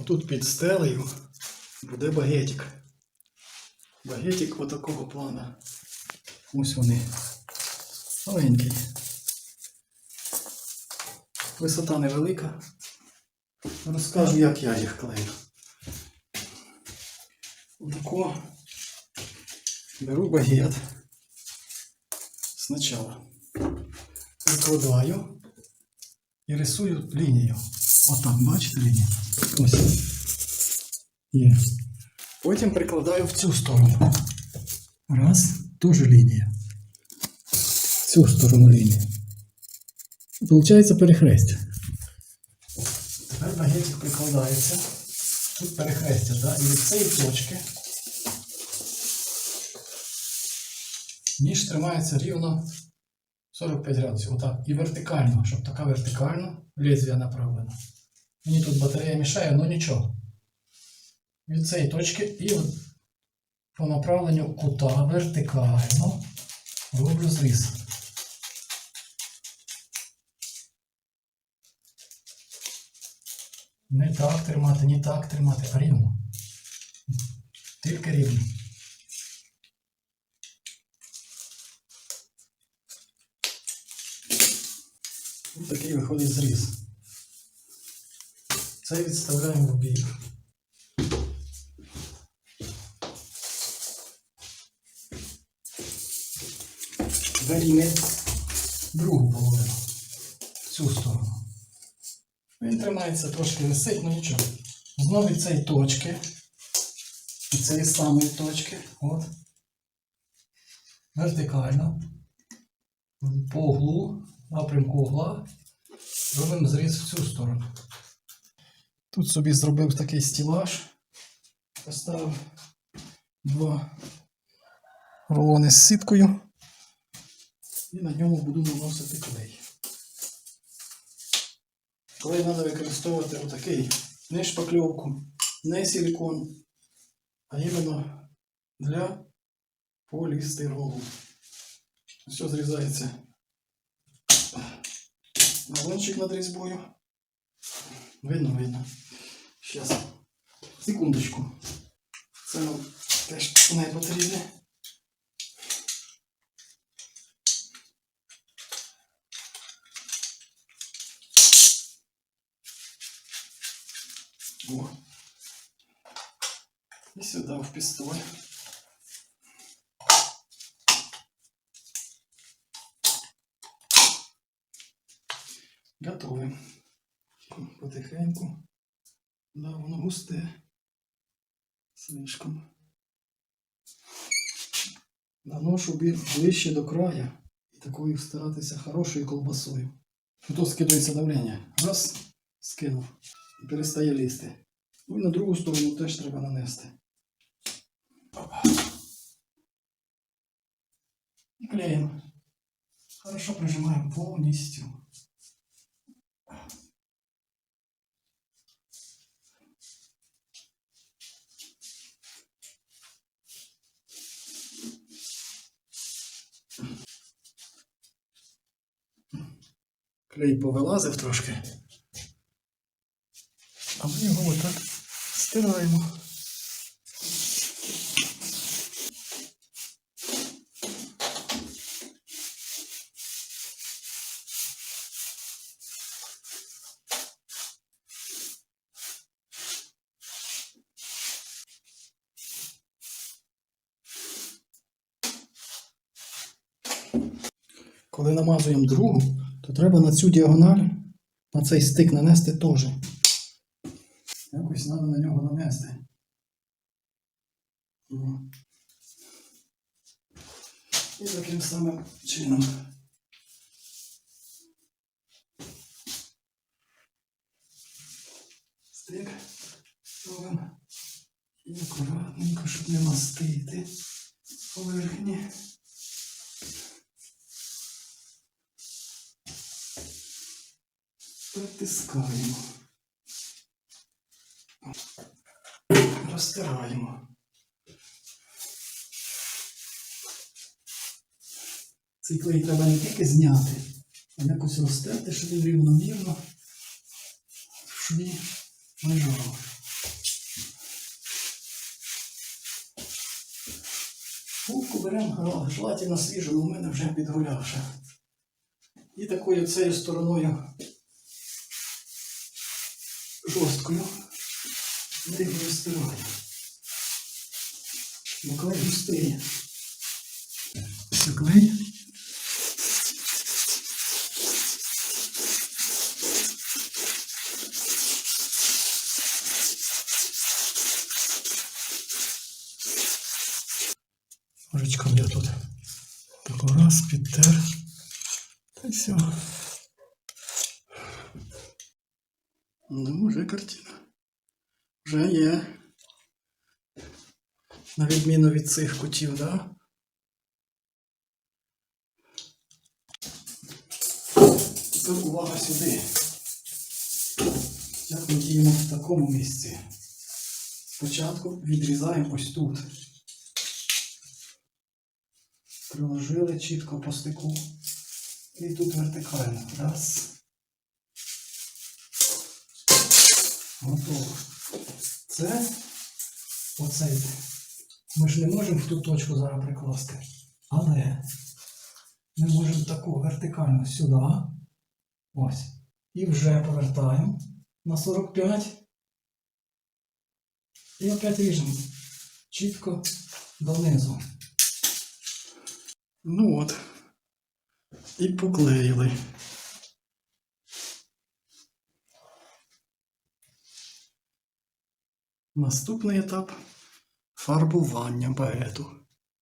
Отут під стелею буде багетик. Багетик отакого плана. Ось вони. Маленький. Висота невелика. Розкажу, як я їх клею. Отако беру багет. Спочатку викладаю і рисую лінію. Отак, бачите лінію? Ось. Є. Потім прикладаю в цю сторону. Раз, теж лінія. В цю сторону лінія. Получається перехрестя. Тепер багетик прикладається. Тут перехрестя, да? і від цієї точки ніж тримається рівно 45 градусів. Отак. І вертикально, щоб така вертикально лезвія направлена. Мені тут батарея мішає, але нічого. Від цієї точки і по направленню кута вертикально роблю зріз. Не так тримати, не так тримати, а рівно. Тільки рівно. Це відставляємо в бік. Берімо другу половину. В цю сторону. Він тримається трошки висить, ну нічого. Знову від цієї точки. Від цієї самої точки. От. Вертикально. По углу, напрямку угла. Робимо зріз в цю сторону. Тут собі зробив такий стілаж. Поставив два рулони з сіткою. І на ньому буду наносити клей. Клей треба використовувати отакий. Не шпакльовку, не силикон, а іменно для полістиролу. Все зрізається. Балончик над різьбою. Видно, видно. Сейчас. Секундочку. Це нам теж не потрібне. О. І сюди в пістоль. Готові. Потихеньку. Да, воно густе. Слишком. Наношу ближче до краю. І такою старатися хорошою колбасою. Тут скидується давлення. Раз, скинув. І перестає лізти. Ну і на другу сторону теж треба нанести. Клеїмо. Хорошо прижимаємо повністю. Клей повилазив трошки. А ми його отак стираємо. Коли намазуємо другу, то треба на цю діагональ, на цей стик нанести теж. Якось треба на нього нанести. І таким самим чином. Стик робимо. І акуратненько, щоб не мастити поверхні. притискаємо. Розтираємо. Цей клей треба не тільки зняти, а якось розтерти, щоб він рівномірно в шві лежав. Пулку беремо желательно свіжу, але у мене вже підгулявша. І такою цією стороною жорсткою їх розтираємо. Бо клей густий. Все клей. Ножичком я тут тако раз підтер. Та все. Ну, вже картина. Вже є. На відміну від цих кутів, да? Тепер увага сюди. Як ми діємо в такому місці? Спочатку відрізаємо ось тут. Приложили чітко по стику. І тут вертикально. Раз. Готово. Це оцей. Ми ж не можемо в ту точку зараз прикласти. Але ми можемо таку вертикально сюди. Ось. І вже повертаємо на 45. І опять ріжемо чітко донизу. Ну от. І поклеїли. Наступний етап фарбування багету.